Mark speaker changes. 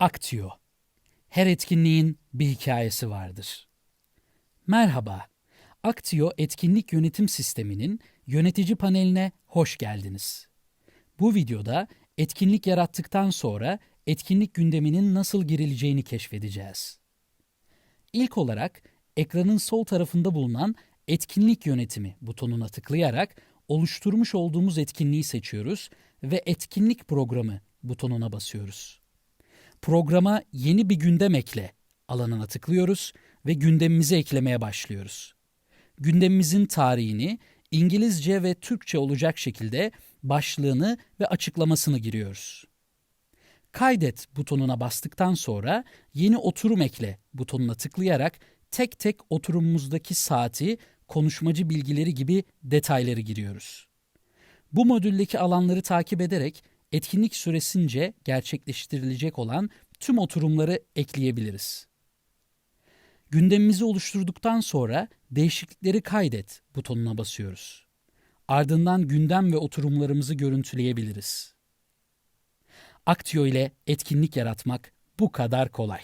Speaker 1: Aktio. Her etkinliğin bir hikayesi vardır. Merhaba. Aktio etkinlik yönetim sisteminin yönetici paneline hoş geldiniz. Bu videoda etkinlik yarattıktan sonra etkinlik gündeminin nasıl girileceğini keşfedeceğiz. İlk olarak ekranın sol tarafında bulunan etkinlik yönetimi butonuna tıklayarak oluşturmuş olduğumuz etkinliği seçiyoruz ve etkinlik programı butonuna basıyoruz. Programa yeni bir gündem ekle alanına tıklıyoruz ve gündemimizi eklemeye başlıyoruz. Gündemimizin tarihini İngilizce ve Türkçe olacak şekilde başlığını ve açıklamasını giriyoruz. Kaydet butonuna bastıktan sonra yeni oturum ekle butonuna tıklayarak tek tek oturumumuzdaki saati, konuşmacı bilgileri gibi detayları giriyoruz. Bu modüldeki alanları takip ederek etkinlik süresince gerçekleştirilecek olan tüm oturumları ekleyebiliriz. Gündemimizi oluşturduktan sonra değişiklikleri kaydet butonuna basıyoruz. Ardından gündem ve oturumlarımızı görüntüleyebiliriz. Aktio ile etkinlik yaratmak bu kadar kolay.